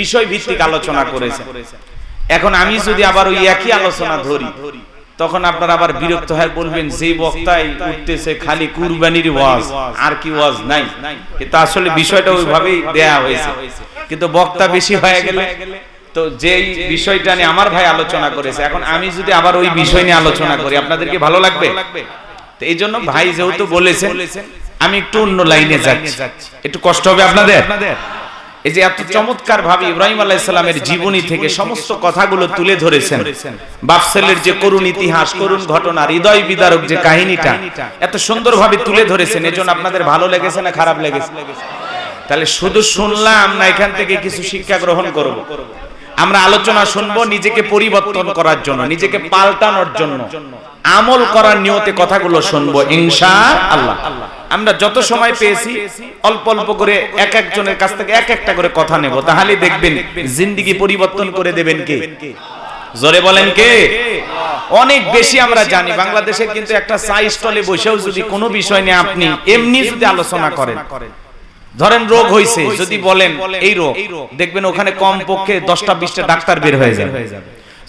বিষয় ভিত্তিক আলোচনা করেছেন এখন আমি যদি আবার ওই একই আলোচনা ধরি তখন আপনারা আবার বিরক্ত হয়ে বলবেন যে বক্তাই উঠতেছে খালি কুরবানির ওয়াজ আর কি ওয়াজ নাই। কিন্তু আসলে বিষয়টা ওইভাবেই দেয়া হয়েছে। কিন্তু বক্তা বেশি হয়ে গেলে তো যেই বিষয়টা নিয়ে আমার ভাই আলোচনা করেছে। এখন আমি যদি আবার ওই বিষয় নিয়ে আলোচনা করি আপনাদেরকে ভালো লাগবে? তো এই জন্য ভাই যেহেতু বলেছেন আমি একটু অন্য লাইনে যাচ্ছি। একটু কষ্ট হবে আপনাদের এই যে এত চমৎকার ভাবে ইব্রাহিম আলাইসাল্লামের জীবনী থেকে সমস্ত কথাগুলো তুলে ধরেছেন। বাফসেলের যে করুণ ইতিহাস করুণ ঘটনা হৃদয় বিদারক যে কাহিনীটা এত সুন্দর ভাবে তুলে ধরেছেন। এজন্য আপনাদের ভালো লেগেছে না খারাপ লেগেছে? তাহলে শুধু শুনলাম না এখান থেকে কিছু শিক্ষা গ্রহণ করব। আমরা আলোচনা শুনব নিজেকে পরিবর্তন করার জন্য, নিজেকে পাল্টানোর জন্য। আমল করার নিয়তে কথাগুলো শুনব ইনশা আল্লাহ আমরা যত সময় পেয়েছি, অল্প অল্প করে এক একজনের কাছ থেকে এক একটা করে কথা নেব। তাহলে দেখবেন জিন্দিগি পরিবর্তন করে দেবেন কে? জোরে বলেন কে? অনেক বেশি আমরা জানি বাংলাদেশে কিন্তু একটা চা স্টলে বসেও যদি কোনো বিষয় নিয়ে আপনি এমনি যদি আলোচনা করেন ধরেন রোগ হয়েছে যদি বলেন এই রোগ দেখবেন ওখানে কম পক্ষে দশটা বিশটা ডাক্তার বের হয়ে যাবে।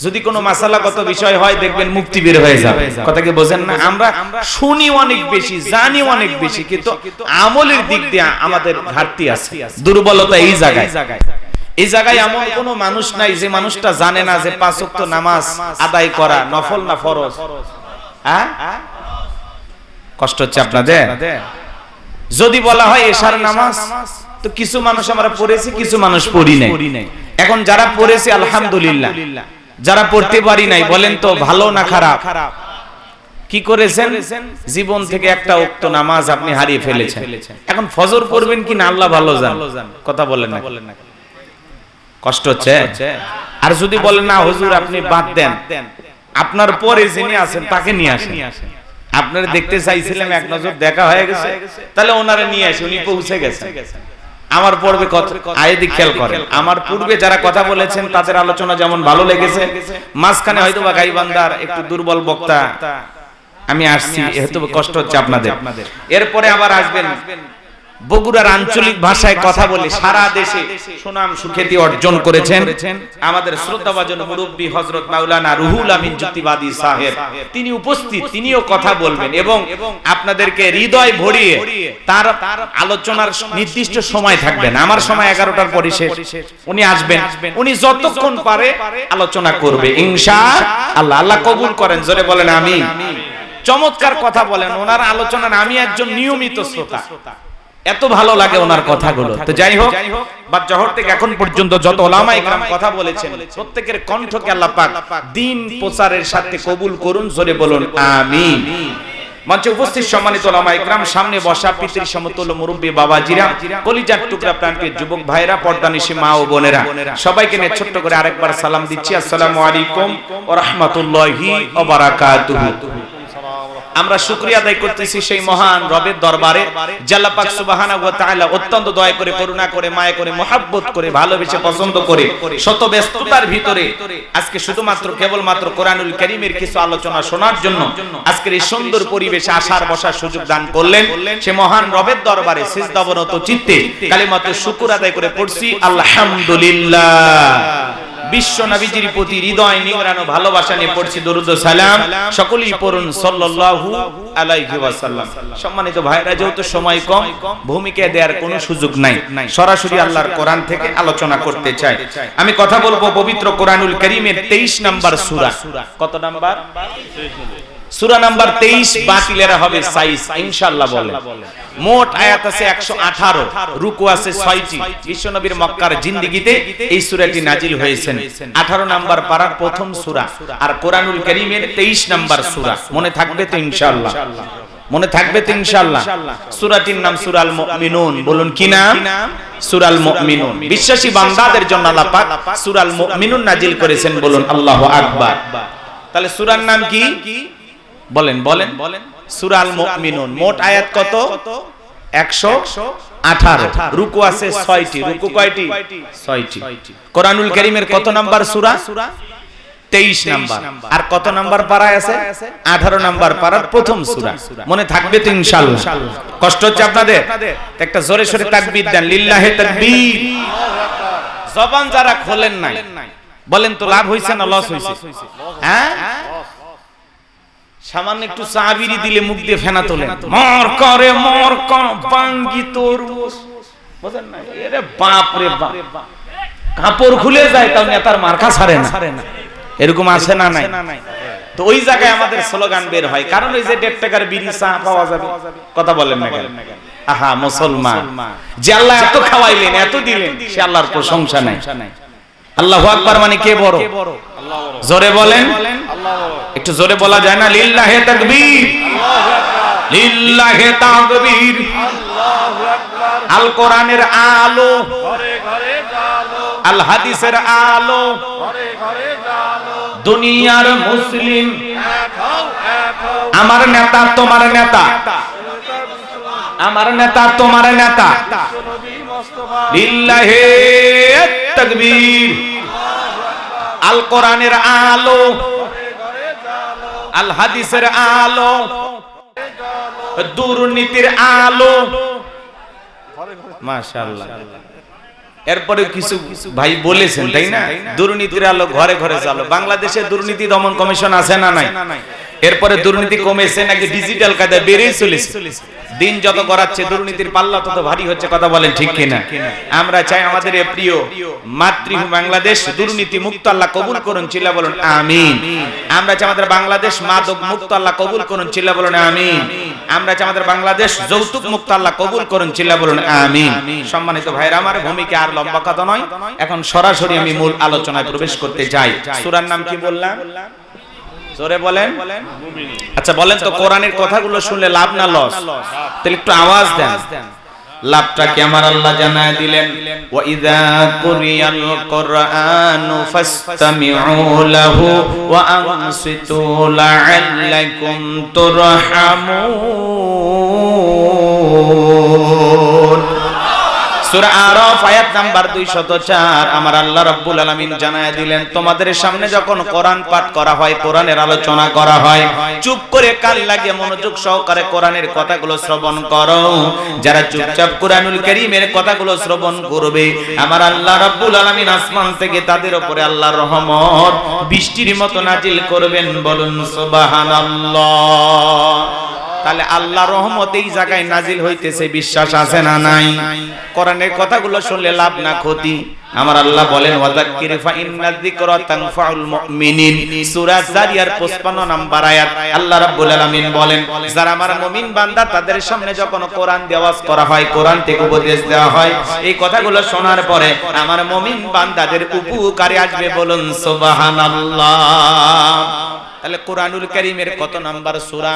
যদি কোনো মাসালাগত বিষয় হয় দেখবেন মুক্তি বের হয়ে যাবে। কথা কি বোঝেন না? আমরা শুনি অনেক বেশি জানি অনেক বেশি কিন্তু আমলের দিক দিয়ে আমাদের ঘাটতি আছে। দুর্বলতা এই জায়গায়। এই জায়গায় এমন কোন মানুষ নাই যে মানুষটা জানে না যে পাঁচ ওয়াক্ত নামাজ আদায় করা নফল না ফরজ। হ্যাঁ? কষ্ট হচ্ছে আপনাদের যদি বলা হয় এশার নামাজ, তো কিছু মানুষ আমরা পড়েছি, কিছু মানুষ পড়ি নাই। এখন যারা পড়েছে, আলহামদুলিল্লাহ। যারা পড়তে পারি নাই, বলেন তো ভালো না খারাপ? কি করেছেন? জীবন থেকে একটা উক্ত নামাজ আপনি হারিয়ে ফেলেছেন। এখন ফজর পড়বেন কি না? আল্লাহ ভালো জান। কথা বলেন না। কষ্ট হচ্ছে? আর যদি বলেন, না, হুজুর, আপনি বাদ দেন। আপনার পরে যিনি আছেন, তাকে নিয়ে আসেন। আপনারা দেখতে চাইছিলাম এক নজর দেখা হয়ে গেছে। তাহলে ওনারা নিয়ে আসে উনি পৌঁছে গেছে আমার পূর্বে আয়েদি খেয়াল করেন। আমার পূর্বে যারা কথা বলেছেন তাদের আলোচনা যেমন ভালো লেগেছে মাঝখানে হয়তো বা গাইবান্দার একটু দুর্বল বক্তা আমি আসছি হয়তো কষ্ট হচ্ছে আপনাদের। এরপরে আবার আসবেন। বগুড়ার আঞ্চলিক ভাষায় কথা বলে সারা দেশে সুনাম সুখ্যাতি অর্জন করেছেন আমাদের শ্রদ্ধাভাজন মুরব্বী হজরত মাওলানা রুহুল আমিন যুক্তিবাদী সাহেব। তিনি উপস্থিত, তিনিও কথা বলবেন এবং আপনাদেরকে হৃদয় ভরিয়ে তার আলোচনার নির্দিষ্ট সময় থাকবেন আমার সময় এগারোটার পরে শেষ। উনি আসবেন। উনি যতক্ষণ পারে আলোচনা করবে। ইনশা আল্লাহ। আল্লাহ কবুল করেন, জোরে বলেন আমি চমৎকার কথা বলেন। ওনার আলোচনার আমি একজন নিয়মিত শ্রোতা। এত ভালো লাগে ওনার কথাগুলো। তো যাই হোক বা জহর থেকে এখন পর্যন্ত যত ওলামা ইকরাম কথা বলেছেন প্রত্যেকের কণ্ঠকে আল্লাহ পাক দিন প্রচারের সাথে কবুল করুন জোরে বলুন আমিন। মঞ্চে উপস্থিত সম্মানিত ওলামা ইকরাম সামনে বসা পিতৃ সমতুল্য মুরব্বী বাবাজিরা কলিজার টুকরা যুবক ভাইরা পর্দানিশী মা ও বোনেরা সবাইকে নিয়ে ছোট্ট করে আরেকবার সালাম দিচ্ছি। আসসালামু আলাইকুম ওয়া রাহমাতুল্লাহি ওয়া বারাকাতুহু। আমরা শুকরিয়া আদায় করতেছি সেই মহান রবের দরবারে। জাল্লা পাক সুবহানাহু ওয়া তাআলা অত্যন্ত দয়া করে, করুণা করে, মায়া করে, মহাব্বত করে, ভালোবেসে পছন্দ করে শত ব্যস্ততার ভিতরে আজকে শুধুমাত্র, কেবলমাত্র কোরআনুল কারীমের কিছু আলোচনা শোনার জন্য আজকের এই সুন্দর পরিবেশে আসার, বসার সুযোগ দান করলেন সে মহান রবের দরবারে সিজদাবনত চিত্তে কালিমাতে শুকর আদায় করে পড়ছি, আলহামদুলিল্লাহ। বিশ্ব নবীজির প্রতি হৃদয় নিংড়ানো, ভালোবাসা নিয়ে পড়ছি দরুদ সালাম। সকলেই পড়ুন সাল্লাল্লাহু আলাইহি ওয়াসাল্লাম। সম্মানিত ভাইরা, যেহেতু সময় কম, ভূমিকা দেওয়ার কোনো সুযোগ নাই। সরাসরি আল্লাহর কোরআন থেকে আলোচনা করতে চাই। আমি কথা বলব পবিত্র কোরআনুল কারীমের 23 নাম্বার সূরা। কত নাম্বার? সূরা নাম্বার 23 বাতিলেরা হবে সাইজ ইনশাআল্লাহ বলে। মোট আয়াত আছে 118 রুকু আছে 6টি বিশ্বনবীর মক্কার জিন্দেগিতে এই সূরাটি নাজিল হয়েছেন। 18 নাম্বার পারার প্রথম সূরা। আর কোরআনুল কারীমের 23 নাম্বার সূরা। মনে থাকবে তো ইনশাআল্লাহ। মনে থাকবে তো ইনশাআল্লাহ। সূরাটির নাম সূরাল মুমিনুন। বলুন কি নাম? সূরাল মুমিনুন। বিশ্বাসী বান্দাদের জন্য আল্লাহ পাক সূরাল মুমিনুন নাজিল করেছেন বলুন আল্লাহু আকবার। তাহলে সূরার নাম কি? বলেন বলেন। বলেন সুরাল মুমিনুন মোট আয়াত কত? একশো আঠারো। রুকু আছে ছয়টি। রুকু কয়টি? ছয়টি। কোরআনুল করিমের কত নাম্বার সুরা? তেইশ নাম্বার। আর কত নাম্বার পাড়ায় আছে? আঠারো নাম্বার পাড়ার প্রথম সুরা। মনে থাকবে তো ইনশাল্লাহ কষ্ট হচ্ছে আপনাদের? একটা জোরে সোরে তাকবীর দেন। লিল্লাহে তাকবীর। জবান যারা খোলেন নাই বলেন তো লাভ হয়েছে না লস হয়েছে হ্যাঁ? সামান্য একটু চাবিরি দিলে মুখ দিয়ে ফেনা তোলেন। মর করে মর কর বাঙ্গি তোর বুঝেন না এরে বাপ রে বাপ। কাপড় খুলে যায় তাও নেতার মার্কা ছাড়ে না। এরকম আছে না নাই? তো ওই জায়গায় আমাদের স্লোগান বের হয়। কারণ ওই যে দেড় টাকার বিড়ি চা পাওয়া যাবে। কথা বলেন না কেন? আহা মুসলমান। যে আল্লাহ এত খাওয়াইলেন এত দিলেন সে আল্লাহর প্রশংসা নাই। আল্লাহু আকবার মানে কে বড়? জোরে বলেন। একটু জোরে বলা যায় না? লিল্লাহে তাকবীর। লিল্লাহে তাকবীর। আল কোরআনের আলো। আল হাদিসের আলো। দুনিয়ার মুসলিম। আমার নেতা তোমার নেতা। আমার নেতা তোমার নেতা। লিল্লাহে তাকবীর। আল কোরআনের আলো। আল হাদিসের আলো, দুর্নীতির আলো। মাশাআল্লাহ। এরপরে কিছু ভাই বলেছেন, তাই না? দুর্নীতির আলো ঘরে ঘরে চালো। বাংলাদেশে দুর্নীতি দমন কমিশন আছে না নাই? এরপরে দুর্নীতি কমেছে নাকি ডিজিটাল কায়দায় বেড়েই চলেছে? দিন যত গড়াচ্ছে দুর্নীতির পাল্লা তত ভারী হচ্ছে কথা বলেন ঠিক কিনা? আমরা চাই আমাদের প্রিয় মাতৃভূমি বাংলাদেশ দুর্নীতি মুক্ত আল্লাহ কবুল করুন চিল্লা বলুন আমিন। আমরা চাই আমাদের বাংলাদেশ মাদক মুক্ত আল্লাহ কবুল করুন চিল্লা বলুন আমিন। আমরা চাই আমাদের বাংলাদেশ যৌতুক মুক্ত আল্লাহ কবুল করুন চিল্লা বলুন আমিন। সম্মানিত ভাইরা আমার ভূমিকা আর লম্বা কথা নয় এখন সরাসরি আমি মূল আলোচনায় প্রবেশ করতে যাই সূরার নাম কি বললাম জোরে বলেন। আচ্ছা বলেন তো কোরআনের কথাগুলো শুনলে লাভ না লস তাহলে একটু আওয়াজ দেন। লাভটাকে আমার আল্লাহ জানায় দিলেন। ওয়া ইযা কুরিয়াল কোরআন ফাসতামিউ লাহু ওয়া আনসিতু লাআল্লাকুম তুরহামুন। সূরা আরাফ, আয়াত নাম্বার 204 আমার আল্লাহ রাব্বুল আলামিন জানায় দিলেন, তোমাদের সামনে যখন কোরআন পাঠ করা হয় আলোচনা করা হয়, চুপ করে মনোযোগ সহকারে কথাগুলো শ্রবণ করো। যারা কোরআনুল কারীমের কথাগুলো শ্রবণ করবে, আমার আল্লাহ রাব্বুল আলামিন আসমান থেকে তাদের উপরে আল্লাহর রহমত বৃষ্টির মতো নাজিল করবেন। বলুন, সুবহানাল্লাহ। তাহলে আল্লাহ রহমত এই জায়গায় নাজিল হইতেছে, বিশ্বাস আছে না নাই? কোরআনের কথাগুলো শুনলে লাভ না ক্ষতি। আমার আল্লাহ বলেন ফা ইন্নায যিকরা তানফাউল মুমিনিন। সূরা জারিয়ার 55 নাম্বার আয়াত আল্লাহ রাব্বুল আলামিন বলেন, যারা আমার মুমিন বান্দা, তাদের সামনে যখন কোরআন দেওয়াজ করা হয়, কোরআন থেকে উপদেশ দেওয়া হয়, এই কথাগুলো শোনার পরে আমার মুমিন বান্দাদের উপকারে আসবে বলুন, সুবহানাল্লাহ। তাহলে কোরআনুল কারীমের কত নাম্বার সূরা?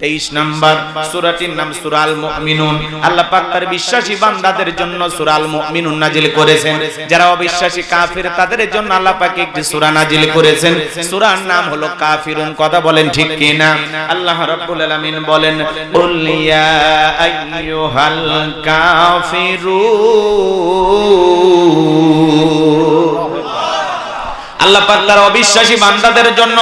তেইশ নাম্বার সুরাটির নাম সুরাল মুমিনুন। আল্লাহ পাক তার বিশ্বাসী বান্দাদের জন্য সুরাল মুমিনুন নাজিল করেছেন। যারা অবিশ্বাসী কাফির, তাদের জন্য আল্লাহ পাক একটি সূরা নাজিল করেছেন। সূরার নাম হলো কাফিরুন। কথা বলেন ঠিক কি না আল্লাহ রাব্বুল আলামিন বলেন, কুল ইয়া আইয়ুহাল কাফিরুন। আল্লাহ পাক তার অবিশ্বাসী বান্দাদের জন্য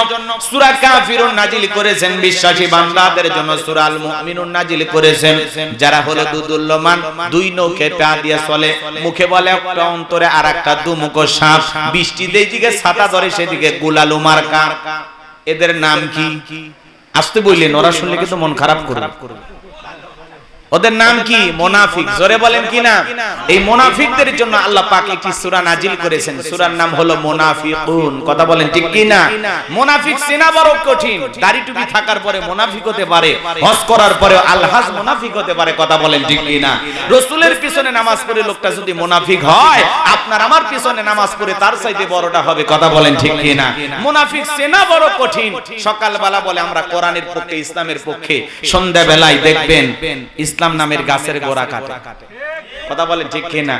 সূরা কাফিরুন নাজিল করেছেন, বিশ্বাসী বান্দাদের জন্য সূরা আল মুমিনুন নাজিল করেছেন। যারা হলো দুদুল্যমান, দুই নৌকে পা দিয়ে চলে, মুখে বলে একটা অন্তরে আর একটা দুমুখ সাপ, বৃষ্টি দেই দিকে ছাতা ধরে সেদিকে গুলালু মার্কা। এদের নাম কি? আসতে বললেন, ওরা শুনলে কিন্তু মন খারাপ করবে। ওদের নাম কি? মোনাফিক। জোরে বলেন কি না এই মোনাফিকদের জন্য আল্লাহ পাক একটি সূরা নাজিল করেছেন। সূরার নাম হলো মুনাফিকুন। কথা বলেন ঠিক কি না মুনাফিক চেনা বড় কঠিন। দাড়ি টুপি থাকার পরে মুনাফিক হতে পারে। হজ করার পরে আলহাজ মুনাফিক হতে পারে। কথা বলেন ঠিক কি না রাসূলের পিছনে নামাজ পড়ে লোকটা যদি মুনাফিক হয় আপনার আমার পিছনে নামাজ পড়ে তার চাইতে বড়টা হবে। কথা বলেন ঠিক কি না মুনাফিক চেনা বড় কঠিন। সকালবেলা বলে আমরা কোরআনের পক্ষে ইসলামের পক্ষে সন্ধ্যাবেলায় দেখবেন ইসলাম নামের গাছের গোড়া কাটে। কথা বলেন ঠিক কিনা?